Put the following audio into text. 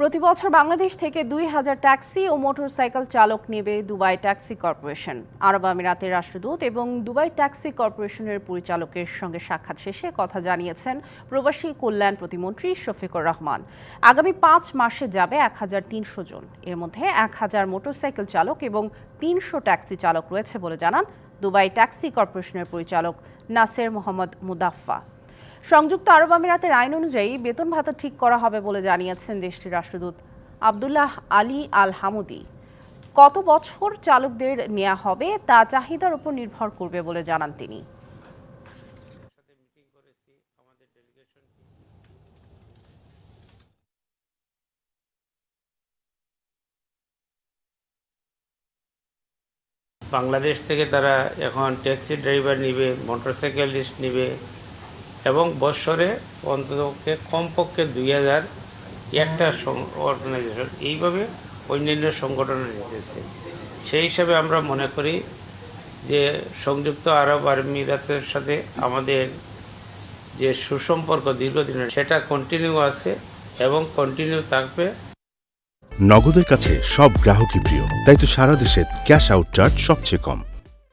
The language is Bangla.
প্রতি বছর বাংলাদেশ থেকে দুই হাজার ট্যাক্সি ও মোটরসাইকেল চালক নেবে দুবাই ট্যাক্সি কর্পোরেশন। আরব আমিরাতের রাষ্ট্রদূত এবং দুবাই ট্যাক্সি কর্পোরেশনের পরিচালকের সঙ্গে সাক্ষাৎ শেষে কথা জানিয়েছেন প্রবাসী কল্যাণ প্রতিমন্ত্রী শফিকুর রহমান। আগামী পাঁচ মাসে যাবে এক হাজার তিনশো জন। এর মধ্যে এক হাজার মোটরসাইকেল চালক এবং তিনশো ট্যাক্সি চালক রয়েছে বলে জানান দুবাই ট্যাক্সি কর্পোরেশনের পরিচালক নাসের মোহাম্মদ মুদাফফা সংযুক্ত আরব আমিরাতের আইন অনুযায়ী বেতন ভাতা ঠিক করা হবে বলে জানিয়েছেন দেশটির রাষ্ট্রদূত আবদুল্লাহ আলী আল হামুদি। কত বছর চালকদের নেওয়া হবে তা চাহিদার উপর নির্ভর করবে বলে জানান তিনি। বাংলাদেশ থেকে তারা এখন ট্যাক্সি ড্রাইভার নিবে, মোটরসাইকেলিস্ট নিবে এবং বৎসরে অন্ততপক্ষে কমপক্ষে দুই হাজার একটা অর্গানাইজেশন এইভাবে অন্যান্য সংগঠন নিতেছে সেই হিসাবে আমরা মনে করি যে সংযুক্ত আরব আমিরাতের সাথে আমাদের যে সুসম্পর্ক দীর্ঘদিনের সেটা কন্টিনিউ আছে এবং কন্টিনিউ থাকবে। নগদের কাছে সব গ্রাহকই প্রিয়, তাই তো সারা দেশে ক্যাশ আউট চার্জ সবচেয়ে কম।